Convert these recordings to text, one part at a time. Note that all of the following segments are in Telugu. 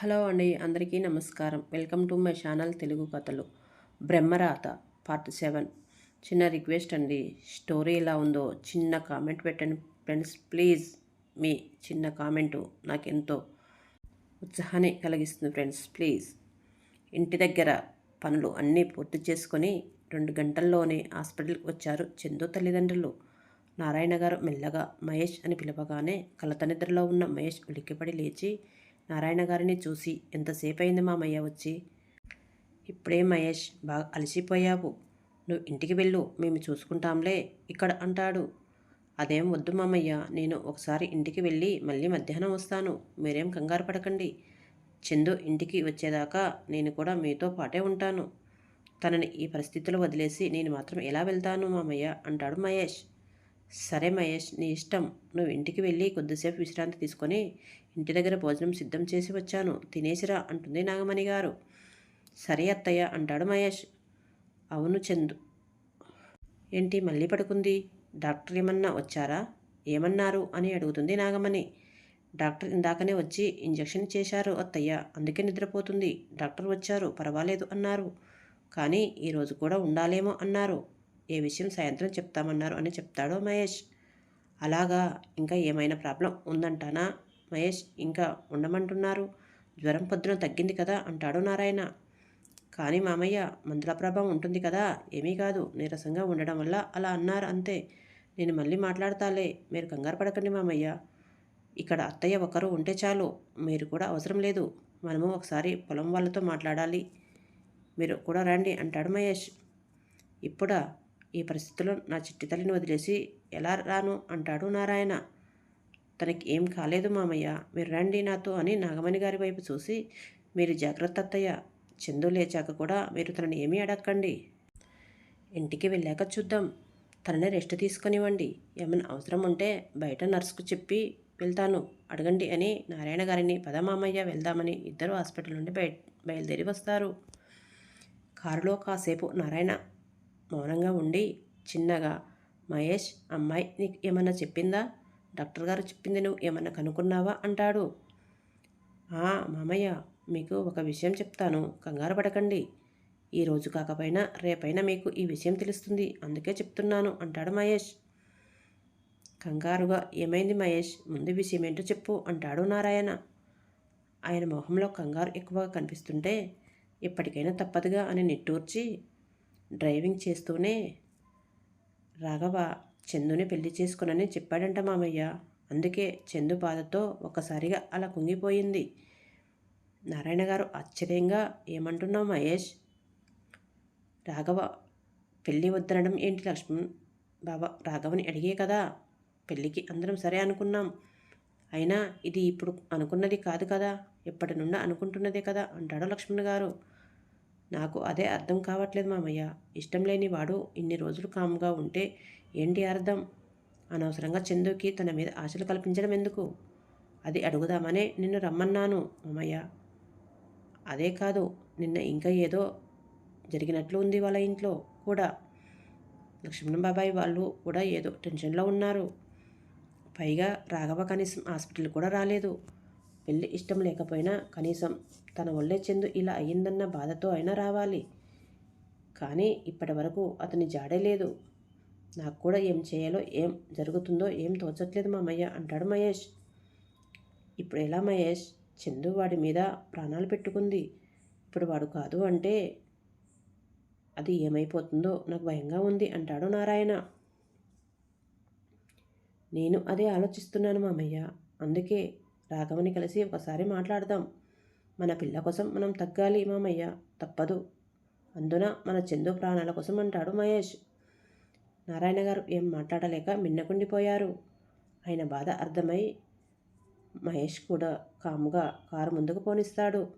హలో అండి అందరికీ నమస్కారం. Welcome to my channel Telugu కథలు. బ్రహ్మరాత పార్ట్ సెవెన్. చిన్న రిక్వెస్ట్ అండి స్టోరీ ఎలా ఉందో చిన్న కామెంట్ పెట్టండి ఫ్రెండ్స్. ప్లీజ్ మీ చిన్న కామెంటు ఎంతో ఉత్సాహాన్ని కలిగిస్తుంది ఫ్రెండ్స్ ప్లీజ్. ఇంటి దగ్గర పనులు అన్నీ పూర్తి చేసుకొని రెండు గంటల్లోనే హాస్పిటల్కి వచ్చారు చందు తల్లిదండ్రులు. నారాయణ గారు మెల్లగా మహేష్ అని పిలవగానే కలత నిద్రలో ఉన్న మహేష్ ఉలిక్కిపడి లేచి నారాయణ గారిని చూసి ఎంతసేపు అయింది మామయ్య వచ్చి? ఇప్పుడే మహేష్ బాగా అలసిపోయావు. నువ్వు ఇంటికి వెళ్ళు మేము చూసుకుంటాంలే ఇక్కడ అంటాడు. అదేం వద్దు మామయ్య నేను ఒకసారి ఇంటికి వెళ్ళి మళ్ళీ మధ్యాహ్నం వస్తాను మీరేం కంగారు పడకండి. చందు ఇంటికి వచ్చేదాకా నేను కూడా మీతో పాటే ఉంటాను. తనని ఈ పరిస్థితిలో వదిలేసి నేను మాత్రం ఎలా వెళ్తాను మామయ్య అంటాడు మహేష్. సరే మహేష్ నీ ఇష్టం. నువ్వు ఇంటికి వెళ్ళి కొద్దిసేపు విశ్రాంతి తీసుకొని ఇంటి దగ్గర భోజనం సిద్ధం చేసి వచ్చాను. తినేసిరా అంటుంది నాగమణి గారు. సరే అత్తయ్య అంటాడు మహేష్. అవును చందు. ఏంటి మళ్ళీ పడుకుంది? డాక్టర్ ఏమన్నా వచ్చారా? ఏమన్నారు? అని అడుగుతుంది నాగమణి. డాక్టర్ ఇందాకనే వచ్చి ఇంజెక్షన్ చేశారు అత్తయ్య. అందుకే నిద్రపోతుంది. డాక్టర్ వచ్చారు. పర్వాలేదు అన్నారు. కానీ ఈరోజు కూడా ఉండాలేమో అన్నారు. ఏ విషయం సాయంత్రం చెప్తామన్నారు అని చెప్తాడో మహేష్. అలాగా ఇంకా ఏమైనా ప్రాబ్లం ఉందంటానా? మహేష్ ఇంకా ఉండమంటున్నారు. జ్వరం పొద్దున తగ్గింది కదా అంటాడు నారాయణ. కానీ మామయ్య మందుల ప్రభావం ఉంటుంది కదా ఏమీ కాదు. నీరసంగా ఉండడం వల్ల అలా అన్నారు అంతే. నేను మళ్ళీ మాట్లాడతాలే. మీరు కంగారు పడకండి మామయ్య. ఇక్కడ అత్తయ్య ఒకరు ఉంటే చాలు. మీరు కూడా అవసరం లేదు. మనము ఒకసారి పొలం వాళ్ళతో మాట్లాడాలి. మీరు కూడా రండి అంటాడు మహేష్. ఇప్పుడా? ఈ పరిస్థితిలో నా చిట్టి తల్లిని వదిలేసి ఎలా రాను అంటాడు నారాయణ. తనకి ఏం కాలేదు మామయ్య. మీరు రండి నాతో అని నాగమణి గారి వైపు చూసి మీరు జాగ్రత్త అత్తయ్య. చందు లేచాక కూడా మీరు తనని ఏమీ అడక్కండి. ఇంటికి వెళ్ళాక చూద్దాం. తనని రెస్ట్ తీసుకొనివ్వండి. ఏమైనా అవసరం ఉంటే బయట నర్సుకు చెప్పి వెళ్తాను. అడగండి అని నారాయణ గారిని పదమామయ్య వెళ్దామని ఇద్దరు హాస్పిటల్ నుండి బయ బయలుదేరి వస్తారు. కారులో కాసేపు నారాయణ మౌనంగా ఉండి చిన్నగా మహేష్ అమ్మాయి నీకు ఏమన్నా చెప్పిందా? డాక్టర్ గారు చెప్పింది నువ్వు ఏమన్నా కనుక్కున్నావా? అంటాడు. మామయ్య మీకు ఒక విషయం చెప్తాను. కంగారు పడకండి. ఈరోజు కాకపోయినా రేపైనా మీకు ఈ విషయం తెలుస్తుంది. అందుకే చెప్తున్నాను అంటాడు మహేష్. కంగారుగా ఏమైంది మహేష్? ముందు విషయం ఏంటో చెప్పు అంటాడు నారాయణ. ఆయన మొహంలో కంగారు ఎక్కువగా కనిపిస్తుంటే ఇప్పటికైనా తప్పదుగా అని నిట్టూర్చి డ్రైవింగ్ చేస్తూనే రాఘవ చందుని పెళ్ళి చేసుకునని చెప్పాడంట మామయ్య. అందుకే చందు బాధతో ఒక్కసారిగా అలా కుంగిపోయింది. నారాయణ గారు ఆశ్చర్యంగా ఏమంటున్నావు మహేష్? రాఘవ పెళ్ళి వద్దనడం ఏంటి లక్ష్మణ్? బాబా రాఘవని అడిగే కదా. పెళ్ళికి అందరం సరే అనుకున్నాం. అయినా ఇది ఇప్పుడు అనుకున్నది కాదు కదా. ఎప్పటి నుండి అనుకుంటున్నదే కదా అంటాడు లక్ష్మణ్ గారు. నాకు అదే అర్థం కావట్లేదు మామయ్య. ఇష్టం లేని వాడు ఇన్ని రోజులు కామ్గా ఉంటే ఏంటి అర్థం? అనవసరంగా చందుకి తన మీద ఆశలు కల్పించడం ఎందుకు? అది అడుగుదామనే నిన్ను రమ్మన్నాను మామయ్య. అదే కాదు నిన్న ఇంకా ఏదో జరిగినట్లు ఉంది వాళ్ళ ఇంట్లో కూడా. లక్ష్మణ్ బాబాయ్ వాళ్ళు కూడా ఏదో టెన్షన్లో ఉన్నారు. పైగా రాఘవ కనీసం హాస్పిటల్ కూడా రాలేదు. పెళ్ళి ఇష్టం లేకపోయినా కనీసం తన ఒళ్ళే చెందు ఇలా అయ్యిందన్న బాధతో అయినా రావాలి. కానీ ఇప్పటి వరకు అతని జాడే లేదు. నాకు కూడా ఏం చేయాలో ఏం జరుగుతుందో ఏం తోచట్లేదు మామయ్య అంటాడు మహేష్. ఇప్పుడు ఎలా మహేష్? చందు వాడి మీద ప్రాణాలు పెట్టుకుంది. ఇప్పుడు వాడు కాదు అంటే అది ఏమైపోతుందో నాకు భయంగా ఉంది అంటాడు నారాయణ. నేను అదే ఆలోచిస్తున్నాను మామయ్య. అందుకే రాఘవని కలిసి ఒకసారి మాట్లాడదాం. మన పిల్ల కోసం మనం తగ్గాలి మామయ్య. తప్పదు. అందున మన చందు ప్రాణాల కోసం అంటాడు మహేష్. నారాయణ గారు ఏం మాట్లాడలేక మిన్నకుండిపోయారు. ఆయన బాధ అర్థమై మహేష్ కూడా కాముగా కారు ముందుకు పోనిస్తాడు.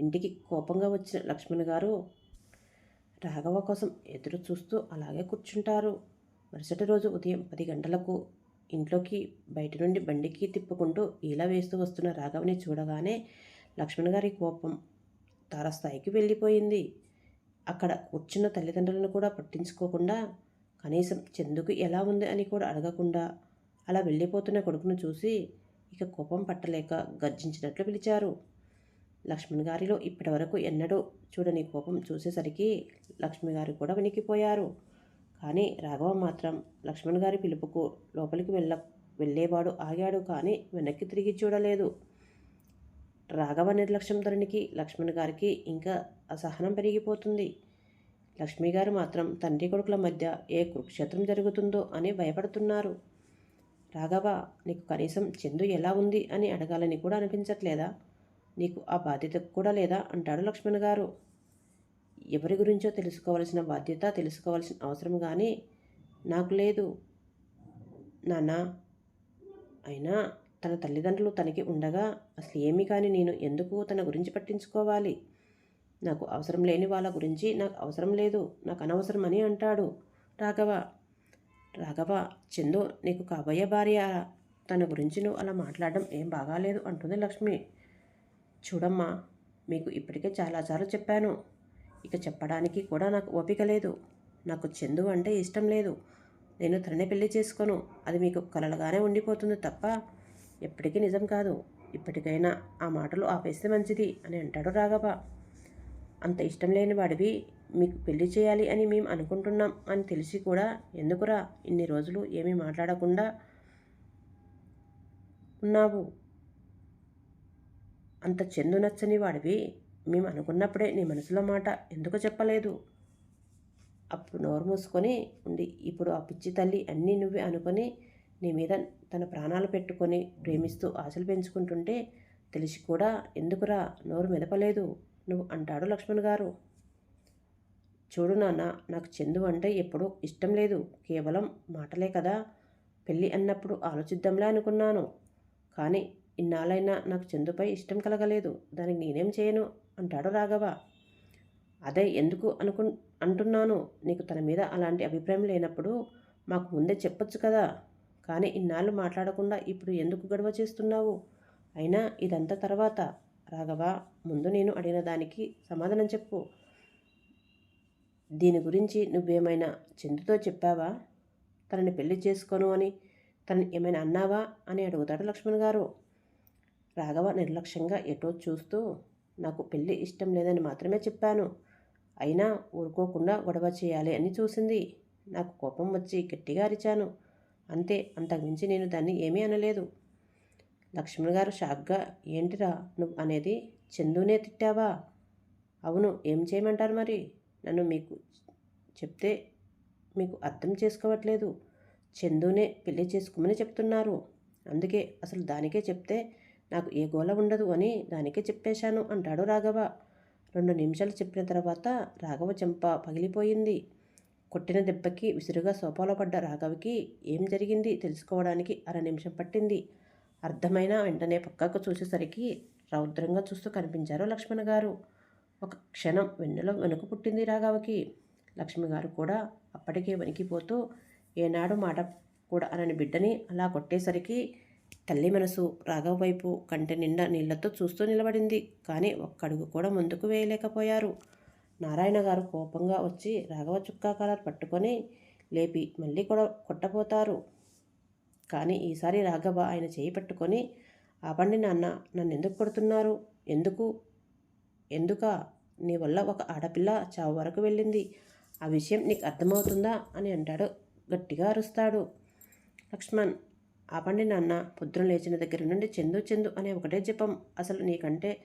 ఇంటికి కోపంగా వచ్చిన లక్ష్మణ్ గారు రాఘవ కోసం ఎదురు చూస్తూ అలాగే కూర్చుంటారు. మరుసటి రోజు ఉదయం పది గంటలకు ఇంట్లోకి బయట నుండి బండికి తిప్పుకుంటూ ఇలా వేస్తూ వస్తున్న రాఘవని చూడగానే లక్ష్మణ్ గారి కోపం తారస్థాయికి వెళ్ళిపోయింది. అక్కడ కూర్చున్న తల్లిదండ్రులను కూడా పట్టించుకోకుండా కనీసం చందుకు ఎలా ఉంది అని కూడా అడగకుండా అలా వెళ్ళిపోతున్న కొడుకును చూసి ఇక కోపం పట్టలేక గర్జించినట్లు పిలిచారు. లక్ష్మణ్ గారిలో ఇప్పటివరకు ఎన్నడూ చూడని కోపం చూసేసరికి లక్ష్మి గారు కూడా వణికిపోయారు కానీ రాఘవ మాత్రం లక్ష్మణ్ గారి పిలుపుకు లోపలికి వెళ్ళ వెళ్ళేవాడు ఆగాడు కానీ వెనక్కి తిరిగి చూడలేదు. రాఘవ నిర్లక్ష్యం ధరణికి లక్ష్మణ్ గారికి ఇంకా అసహనం పెరిగిపోతుంది. లక్ష్మి గారు మాత్రం తండ్రి కొడుకుల మధ్య ఏ కురుక్షేత్రం జరుగుతుందో అని భయపడుతున్నారు. రాఘవ నీకు కనీసం చందు ఎలా ఉంది అని అడగాలని కూడా అనిపించట్లేదా? నీకు ఆ బాధ్యత కూడా లేదా? అంటాడు లక్ష్మణ్ గారు. ఎవరి గురించో తెలుసుకోవాల్సిన బాధ్యత తెలుసుకోవాల్సిన అవసరం కానీ నాకు లేదు. నాన్న అయినా తన తల్లిదండ్రులు తనకి ఉండగా అసలు ఏమి కానీ నేను ఎందుకు తన గురించి పట్టించుకోవాలి? నాకు అవసరం లేని వాళ్ళ గురించి నాకు అవసరం లేదు. నాకు అనవసరం అని అంటాడు రాఘవ. రాఘవ చందు నీకు కాబోయే భార్య తన గురించి నువ్వు అలా మాట్లాడడం ఏం బాగాలేదు అంటుంది లక్ష్మి. చూడమ్మా మీకు ఇప్పటికే చాలాసార్లు చెప్పాను. ఇక చెప్పడానికి కూడా నాకు ఓపిక లేదు. నాకు చందు అంటే ఇష్టం లేదు. నేను తననే పెళ్ళి చేసుకోను. అది మీకు కలలుగానే ఉండిపోతుంది తప్ప ఎప్పటికీ నిజం కాదు. ఇప్పటికైనా ఆ మాటలు ఆపేస్తే మంచిది అని అంటాడు రాఘవ. అంత ఇష్టం లేని వాడివి మీకు పెళ్ళి చేయాలి అని మేము అనుకుంటున్నాం అని తెలిసి కూడా ఎందుకురా ఇన్ని రోజులు ఏమీ మాట్లాడకుండా ఉన్నావు? అంత చెందు నచ్చని వాడివి మేము అనుకున్నప్పుడే నీ మనసులో మాట ఎందుకు చెప్పలేదు? అప్పుడు నోరు మూసుకొని ఉండి ఇప్పుడు ఆ పిచ్చి తల్లి అన్నీ నువ్వే అనుకొని నీ మీద తన ప్రాణాలు పెట్టుకొని ప్రేమిస్తూ ఆశలు పెంచుకుంటుంటే తెలిసి కూడా ఎందుకురా నోరు మెదపలేదు? నువ్వు అంటాడు లక్ష్మణ్ గారు. చూడు నాన్న నాకు చందు అంటే ఎప్పుడూ ఇష్టం లేదు. కేవలం మాటలే కదా. పెళ్ళి అన్నప్పుడు ఆలోచిద్దాంలే అనుకున్నాను. కానీ ఇన్నాళ్ళైనా నాకు చందుపై ఇష్టం కలగలేదు. దానికి నేనేం చేయను? అంటాడు రాఘవ. అదే ఎందుకు అనుకు అంటున్నాను. నీకు తన మీద అలాంటి అభిప్రాయం లేనప్పుడు మాకు ముందే చెప్పొచ్చు కదా. కానీ ఇన్నాళ్ళు మాట్లాడకుండా ఇప్పుడు ఎందుకు గొడవ చేస్తున్నావు? అయినా ఇదంతా తర్వాత. రాఘవ ముందు నేను అడిగిన దానికి సమాధానం చెప్పు. దీని గురించి నువ్వేమైనా చందుతో చెప్పావా? తనని పెళ్ళి చేసుకోను అని తనని ఏమైనా అన్నావా? అని అడుగుతాడు లక్ష్మణ్ గారు. రాఘవ నిర్లక్ష్యంగా ఎటో చూస్తూ నాకు పెళ్ళి ఇష్టం లేదని మాత్రమే చెప్పాను. అయినా ఊరుకోకుండా గొడవ చేయాలి అని చూసింది. నాకు కోపం వచ్చి గట్టిగా అరిచాను. అంతే అంతకుమించి నేను దాన్ని ఏమీ అనలేదు. లక్ష్మణ్ గారు షాక్గా ఏంటిరా నువ్వు అనేది చందునే తిట్టావా? అవును ఏం చేయమంటారు మరి? నన్ను మీకు చెప్తే మీకు అర్థం చేసుకోవట్లేదు. చందునే పెళ్ళి చేసుకోమని చెప్తున్నారు. అందుకే అసలు దానికే చెప్తే నాకు ఏ గోల ఉండదు అని దానికే చెప్పేశాను అంటాడు రాఘవ. రెండు నిమిషాలు చెప్పిన తర్వాత రాఘవ చెంప పగిలిపోయింది. కొట్టిన దెబ్బకి విసురుగా సోఫాలో పడ్డ రాఘవకి ఏం జరిగింది తెలుసుకోవడానికి అర నిమిషం పట్టింది. అర్థమైన వెంటనే పక్కకు చూసేసరికి రౌద్రంగా చూస్తూ కనిపించారు లక్ష్మణ్ గారు. ఒక క్షణం వెన్నెలో వెనుక పుట్టింది రాఘవకి. లక్ష్మి గారు కూడా అప్పటికే వణికిపోతూ ఏనాడు మాట కూడా అనని బిడ్డని అలా కొట్టేసరికి తల్లి మనసు రాఘవ వైపు కంటి నిండా నీళ్ళతో చూస్తూ నిలబడింది. కానీ ఒక్కడుగు కూడా ముందుకు వేయలేకపోయారు. నారాయణ గారు కోపంగా వచ్చి రాఘవ చుక్కా కలర్ పట్టుకొని లేపి మళ్ళీ కూడా కొట్టపోతారు కానీ ఈసారి రాఘవ ఆయన చేయి పట్టుకొని ఆపండి నాన్న నన్ను ఎందుకు కొడుతున్నారు? ఎందుకు? ఎందుక? నీ వల్ల ఒక ఆడపిల్ల చావు వరకు వెళ్ళింది. ఆ విషయం నీకు అర్థమవుతుందా? అని అంటాడు. గట్టిగా అరుస్తాడు. లక్ష్మణ్ ఆపండి నాన్న పొద్దున లేచిన దగ్గర నుండి చందు చెందు అనే ఒకటే జపం. అసలు నీకంటే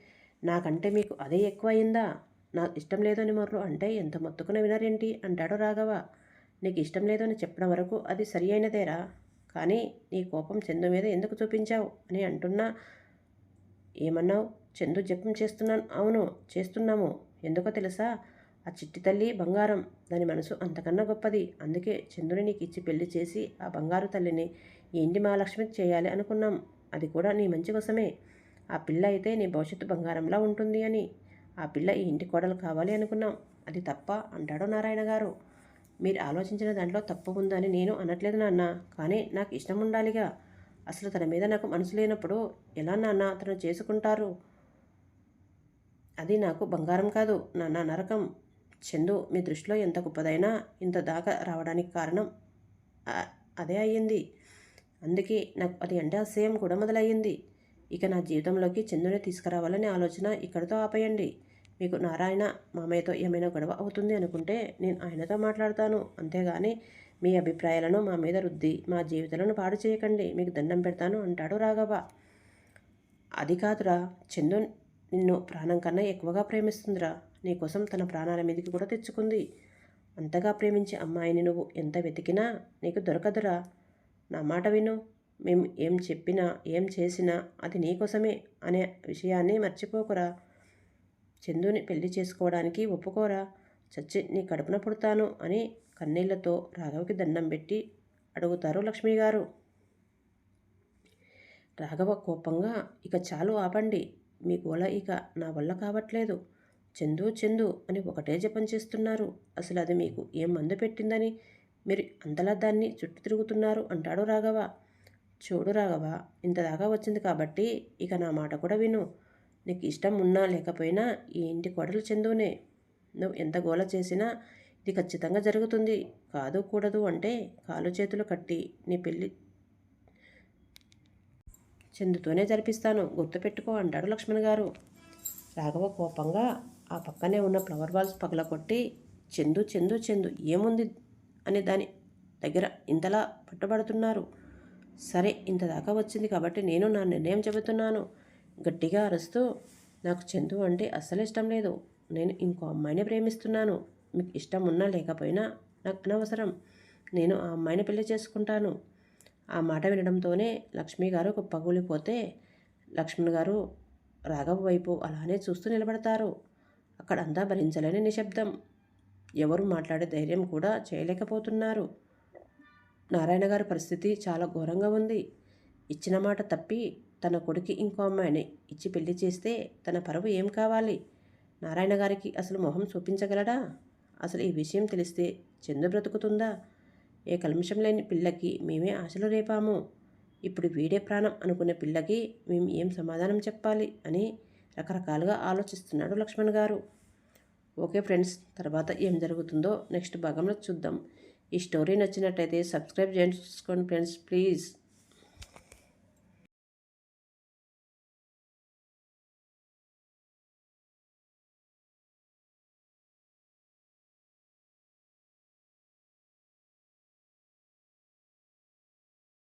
నాకంటే మీకు అదే ఎక్కువ అయిందా నాకు ఇష్టం లేదని మొర్రు అంటే ఎంత మొత్తుకున వినరేంటి? అంటాడు రాఘవ. నీకు ఇష్టం లేదని చెప్పడం వరకు అది సరి అయినదేరా. కానీ నీ కోపం చందు మీద ఎందుకు చూపించావు? అని అంటున్నా. ఏమన్నావు? చందు జపం చేస్తున్నాను. అవును చేస్తున్నాము. ఎందుకో తెలుసా? ఆ చిట్టి తల్లి బంగారం. దాని మనసు అంతకన్నా గొప్పది. అందుకే చందుని నీకు ఇచ్చి పెళ్ళి చేసి ఆ బంగారు తల్లిని ఏంటి మహాలక్ష్మి చేయాలి అనుకున్నాం? అది కూడా నీ మంచి కోసమే. ఆ పిల్ల అయితే నీ భవిష్యత్తు బంగారంలా ఉంటుంది అని. ఆ పిల్ల ఈ ఇంటి కోడలు కావాలి అనుకున్నాం. అది తప్ప అంటాడు నారాయణ గారు. మీరు ఆలోచించిన దాంట్లో తప్పు ఉందని నేను అనట్లేదు నాన్న. కానీ నాకు ఇష్టం ఉండాలిగా. అసలు తన మీద నాకు మనసు లేనప్పుడు ఎలా నాన్న తను చేసుకుంటారు? అది నాకు బంగారం కాదు నాన్న నరకం. చందు మీ దృష్టిలో ఎంత గొప్పదైనా ఇంత దాకా రావడానికి కారణం అదే అయ్యింది. అందుకే నాకు అది అంటే అసహ్యం కూడా మొదలయ్యింది. ఇక నా జీవితంలోకి చందుని తీసుకురావాలనే ఆలోచన ఇక్కడితో ఆపేయండి. మీకు నారాయణ మామయ్యతో ఏమైనా గొడవ అవుతుంది అనుకుంటే నేను ఆయనతో మాట్లాడతాను. అంతేగాని మీ అభిప్రాయాలను మా మీద రుద్ది మా జీవితాలను పాడు చేయకండి. మీకు దండం పెడతాను అంటాడు రాఘవ. అది కాదురా చందు నిన్ను ప్రాణం కన్నా ఎక్కువగా ప్రేమిస్తుందిరా. నీకోసం తన ప్రాణాల మీదకి కూడా తెచ్చుకుంది. అంతగా ప్రేమించే అమ్మాయిని నువ్వు ఎంత వెతికినా నీకు దొరకదురా. నా మాట విను. మేము ఏం చెప్పినా ఏం చేసినా అది నీకోసమే అనే విషయాన్ని మర్చిపోకురా. చందుని పెళ్ళి చేసుకోవడానికి ఒప్పుకోరా. చచ్చి నీ కడుపున పుడతాను అని కన్నీళ్ళతో రాఘవకి దండం పెట్టి అడుగుతారు లక్ష్మి గారు రాఘవ కోపంగా ఇక చాలు ఆపండి. మీ గోళ ఇక నా వల్ల కావట్లేదు. చందు చందు అని ఒకటే జపం చేస్తున్నారు. అసలు అది మీకు ఏం మందు పెట్టిందని మీరు అంతలా దాన్ని చుట్టూ తిరుగుతున్నారు అంటాడు రాఘవ. చూడు రాఘవ ఇంతదాకా వచ్చింది కాబట్టి ఇక నా మాట కూడా విను. నీకు ఇష్టం ఉన్నా లేకపోయినా ఈ ఇంటి కోడలు చెందునే నువ్వు ఎంత గోల చేసినా ఇది ఖచ్చితంగా జరుగుతుంది. కాదు కూడదు అంటే కాలు చేతులు కట్టి నీ పెళ్ళి చెందుతూనే జరిపిస్తాను. గుర్తుపెట్టుకో అంటాడు లక్ష్మణ్ గారు. రాఘవ కోపంగా ఆ పక్కనే ఉన్న ఫ్లవర్ బాల్స్ పగలగొట్టి చందు చందు చందు ఏముంది అని దాని దగ్గర ఇంతలా పట్టుబడుతున్నారు. సరే ఇంత దాకా వచ్చింది కాబట్టి నేను నా నిర్ణయం చెబుతున్నాను. గట్టిగా అరుస్తూ నాకు చందు అంటే అస్సలు ఇష్టం లేదు. నేను ఇంకో అమ్మాయిని ప్రేమిస్తున్నాను. మీకు ఇష్టం ఉన్నా లేకపోయినా నాకు అనవసరం. నేను ఆ అమ్మాయిని పెళ్ళి చేసుకుంటాను. ఆ మాట వినడంతోనే లక్ష్మి గారు పగులిపోతే లక్ష్మణ్ గారు రాఘవ వైపు అలానే చూస్తూ నిలబడతారు. అక్కడంతా భరించలేని నిశ్శబ్దం. ఎవరు మాట్లాడే ధైర్యం కూడా చేయలేకపోతున్నారు. నారాయణ గారి పరిస్థితి చాలా ఘోరంగా ఉంది. ఇచ్చిన మాట తప్పి తన కొడుకు ఇంకో అమ్మాయిని ఇచ్చి పెళ్ళి చేస్తే తన పరువు ఏం కావాలి? నారాయణ గారికి అసలు మొహం చూపించగలడా? అసలు ఈ విషయం తెలిస్తే చందు బ్రతుకుతుందా? ఏ కల్మషం లేని పిల్లకి మేమే ఆశలు రేపాము. ఇప్పుడు వీడే ప్రాణం అనుకునే పిల్లకి మేము ఏం సమాధానం చెప్పాలి అని రకరకాలుగా ఆలోచిస్తున్నాడు లక్ష్మణ్ గారు. ఓకే ఫ్రెండ్స్ తర్వాత ఏం జరుగుతుందో నెక్స్ట్ భాగంలో చూద్దాం. ఈ స్టోరీ నచ్చినట్టయితే సబ్స్క్రైబ్ చేసుకోండి ఫ్రెండ్స్ ప్లీజ్.